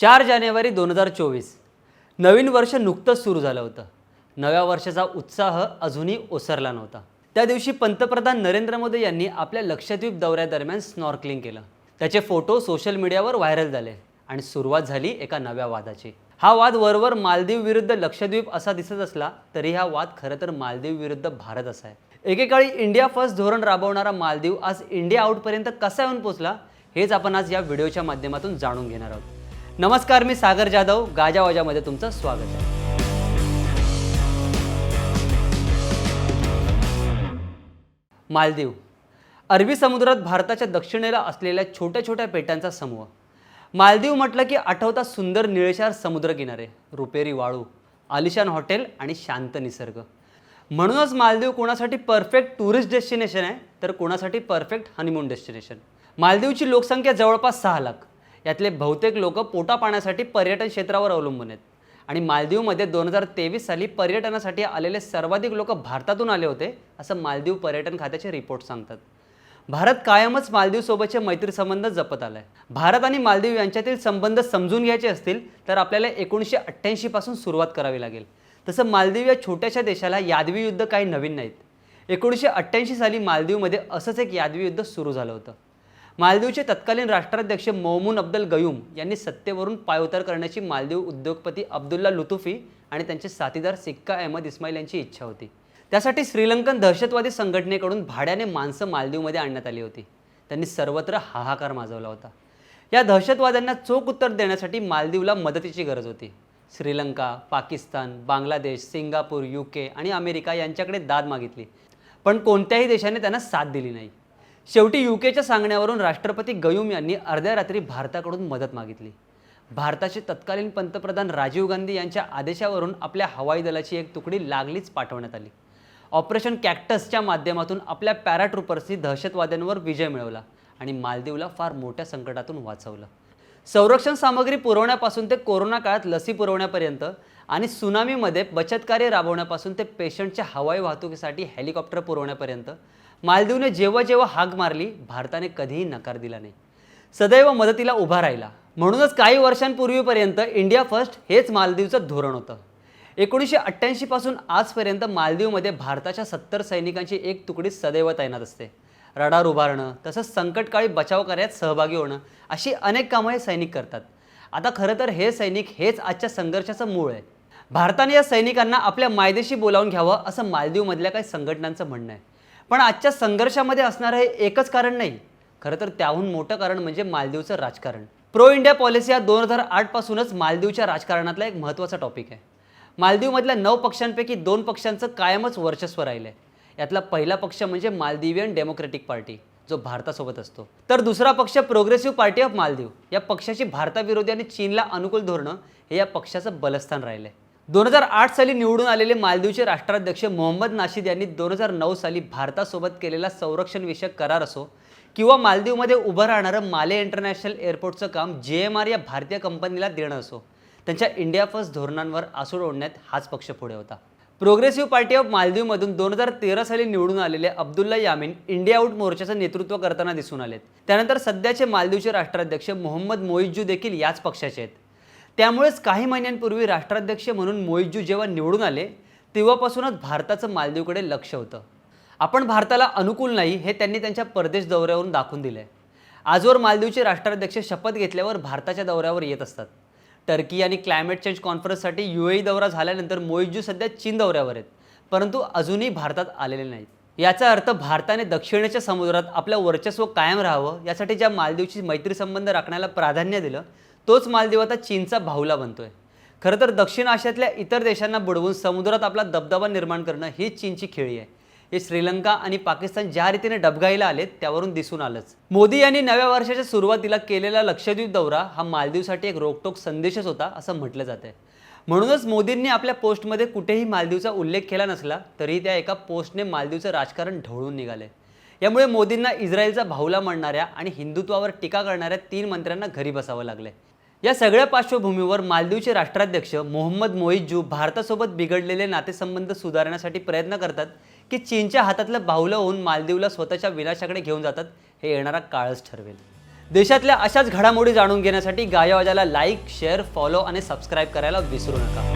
चार जानेवारी दोन हजार चोवीस. नवीन वर्ष नुकतंच सुरू झालं होतं. नव्या वर्षाचा उत्साह अजूनही ओसरला नव्हता. त्या दिवशी पंतप्रधान नरेंद्र मोदी यांनी आपल्या लक्षद्वीप दौऱ्यादरम्यान स्नॉर्कलिंग केलं. त्याचे फोटो सोशल मीडियावर व्हायरल झाले आणि सुरुवात झाली एका नव्या वादाची. हा वाद वरवर मालदीव विरुद्ध लक्षद्वीप असा दिसत असला तरी हा वाद खरं तर मालदीव विरुद्ध भारत असा आहे. एकेकाळी इंडिया फर्स्ट धोरण राबवणारा मालदीव आज इंडिया आउटपर्यंत कसा येऊन पोचला हेच आपण आज या व्हिडिओच्या माध्यमातून जाणून घेणार आहोत. नमस्कार मी सागर जाधव. गाजावाजामध्ये तुमचं स्वागत आहे. मालदीव. अरबी समुद्रात भारताच्या दक्षिणेला असलेल्या छोट्या छोट्या पेटांचा समूह. मालदीव म्हटलं की आठवता सुंदर निळेशार समुद्रकिनारे रुपेरी वाळू आलिशान हॉटेल आणि शांत निसर्ग. म्हणूनच मालदीव कोणासाठी परफेक्ट टुरिस्ट डेस्टिनेशन आहे तर कोणासाठी परफेक्ट हनीमून डेस्टिनेशन. मालदीवची लोकसंख्या जवळपास सहा लाख. यातले बहुतेक लोक पोटा पाण्यासाठी पर्यटन क्षेत्रावर अवलंबून आहेत. आणि मालदीवमध्ये दोन हजार तेवीस साली पर्यटनासाठी आलेले सर्वाधिक लोक भारतातून आले होते असं मालदीव पर्यटन खात्याचे रिपोर्ट सांगतात. भारत कायमच मालदीवसोबतचे मैत्री संबंध जपत आलाय. भारत आणि मालदीव यांच्यातील संबंध समजून घ्यायचे असतील तर आपल्याला एकोणीसशे अठ्ठ्याऐंशी पासून सुरुवात करावी लागेल. तसं मालदीव या छोट्याशा देशाला यादवी युद्ध काही नवीन नाहीत. एकोणीसशे अठ्ठ्याऐंशी साली मालदीवमध्ये असंच एक यादवी युद्ध सुरू झालं होतं. मालदीवचे तत्कालीन राष्ट्राध्यक्ष मोहमून अब्दल गयूम यांनी सत्तेवरून पायउतार करण्याची मालदीव उद्योगपती अब्दुल्ला लुतुफी आणि त्यांचे साथीदार सिक्का अहमद इस्माईल यांची इच्छा होती. त्यासाठी श्रीलंकन दहशतवादी संघटनेकडून भाड्याने माणसं मालदीवमध्ये आणण्यात आली होती. त्यांनी सर्वत्र हाहाकार माजवला होता. या दहशतवाद्यांना चोख उत्तर देण्यासाठी मालदीवला मदतीची गरज होती. Sri Lanka Pakistan Bangladesh Singapore U K आणि अमेरिका यांच्याकडे दाद मागितली. पण कोणत्याही देशाने त्यांना साथ दिली नाही. शेवटी युकेच्या सांगण्यावरून राष्ट्रपती गयुम यांनी अर्ध्या रात्री भारताकडून मदत मागितली. भारताचे तत्कालीन पंतप्रधान राजीव गांधी यांच्या आदेशावरून आपल्या हवाई दलाची एक तुकडी लागलीच पाठवण्यात आली. ऑपरेशन कॅक्टसच्या माध्यमातून आपल्या पॅराट्रुपर्सनी दहशतवाद्यांवर विजय मिळवला आणि मालदीवला फार मोठ्या संकटातून वाचवलं. संरक्षण सामग्री पुरवण्यापासून ते कोरोना काळात लसी पुरवण्यापर्यंत आणि सुनामीमध्ये बचतकार्य राबवण्यापासून ते पेशंटच्या हवाई वाहतुकीसाठी हेलिकॉप्टर पुरवण्यापर्यंत मालदीवने जेव्हा जेव्हा हाक मारली भारताने कधीही नकार दिला नाही. सदैव मदतीला उभा राहिला. म्हणूनच काही वर्षांपूर्वीपर्यंत इंडिया फर्स्ट हेच मालदीवचं धोरण होतं. एकोणीसशे अठ्ठ्याऐंशीपासून आजपर्यंत मालदीवमध्ये भारताच्या सत्तर सैनिकांची एक तुकडी सदैव तैनात असते. रडार उभारणं तसंच संकटकाळी बचाव कार्यात सहभागी होणं अशी अनेक कामं हे सैनिक करतात. आता खरं तर हे सैनिक हेच आजच्या संघर्षाचं मूळ आहे. भारताने या सैनिकांना आपल्या मायदेशी बोलावून घ्यावं असं मालदीवमधल्या काही संघटनांचं म्हणणं आहे. पण आजच्या संघर्षामध्ये असणारं हे एकच कारण नाही. खरं तर त्याहून मोठं कारण म्हणजे मालदीवचं राजकारण. प्रो इंडिया पॉलिसी हा दोन हजार आठपासूनच मालदीवच्या राजकारणातला एक महत्त्वाचा टॉपिक आहे. मालदीवमधल्या नऊ पक्षांपैकी दोन पक्षांचं कायमच वर्चस्व राहिलं आहे यातला पहिला पक्ष म्हणजे मालदिवियन डेमोक्रेटिक पार्टी जो भारतासोबत असतो. तर दुसरा पक्ष प्रोग्रेसिव्ह पार्टी ऑफ मालदीव या पक्षाची भारताविरोधी आणि चीनला अनुकूल धोरणं हे या पक्षाचं बलस्थान राहिलं आहे दोन हजार आठ साली निवडून आलेले मालदीवचे राष्ट्राध्यक्ष मोहम्मद नाशिद यांनी दोन हजार नऊ साली भारतासोबत केलेला संरक्षणविषयक करार असो किंवा मालदीवमध्ये उभं राहणारं माले इंटरनॅशनल एअरपोर्टचं काम जे एम आर या भारतीय कंपनीला देणं असो त्यांच्या इंडिया फर्स्ट धोरणांवर आसूड ओढण्यात हाच पक्ष पुढे होता. प्रोग्रेसिव्ह पार्टी ऑफ मालदीवमधून दोन हजार तेरा साली निवडून आलेले अब्दुल्ला यामिन इंडिया आउट मोर्चाचं नेतृत्व करताना दिसून आलेत. त्यानंतर सध्याचे मालदीवचे राष्ट्राध्यक्ष मोहम्मद मोईजू देखील याच पक्षाचे आहेत. त्यामुळेच काही महिन्यांपूर्वी राष्ट्राध्यक्ष म्हणून मोईजू जेव्हा निवडून आले तेव्हापासूनच भारताचं मालदीवकडे लक्ष होतं. आपण भारताला अनुकूल नाही हे त्यांनी त्यांच्या परदेश दौऱ्यावरून दाखवून दिलं आहे आजवर मालदीवचे राष्ट्राध्यक्ष शपथ घेतल्यावर भारताच्या दौऱ्यावर येत असतात. टर्की आणि क्लायमेट चेंज कॉन्फरन्ससाठी यू दौरा झाल्यानंतर मोईजू सध्या चीन दौऱ्यावर आहेत परंतु अजूनही भारतात आलेले नाहीत. याचा अर्थ भारताने दक्षिणेच्या समुद्रात आपलं वर्चस्व कायम राहावं यासाठी ज्या मालदीवची मैत्री संबंध राखण्याला प्राधान्य दिलं तोच मालदीव आता चीनचा भाऊला बनतोय. खरं तर दक्षिण आशियातल्या इतर देशांना बुडवून समुद्रात आपला दबदबा निर्माण करणं हीच चीनची खेळी आहे. हे श्रीलंका आणि पाकिस्तान ज्या रीतीने डबघाईला आलेत त्यावरून दिसून आलंच. मोदी यांनी नव्या वर्षाच्या सुरुवातीला केलेला लक्षद्वीप दौरा हा मालदीवसाठी एक रोकटोक संदेशच होता असं म्हटलं जातंय. म्हणूनच मोदींनी आपल्या पोस्टमध्ये कुठेही मालदीवचा उल्लेख केला नसला तरीही त्या एका पोस्टने मालदीवचं राजकारण ढवळून निघाले. यामुळे मोदींना इस्रायलचा भाऊला म्हणणाऱ्या आणि हिंदुत्वावर टीका करणाऱ्या तीन मंत्र्यांना घरी बसावं लागले या सगळ्या पार्श्वभूमीवर मालदीवचे राष्ट्राध्यक्ष मोहम्मद मोईजू भारतासोबत बिघडलेले नातेसंबंध सुधारण्यासाठी प्रयत्न करतात की चीनच्या हातातलं बाहुलं होऊन मालदीवला स्वतःच्या विनाशाकडे घेऊन जातात हे येणारा काळच ठरवेल. देशातल्या अशाच घडामोडी जाणून घेण्यासाठी गायवाजाला लाईक शेअर फॉलो आणि सबस्क्राईब करायला विसरू नका.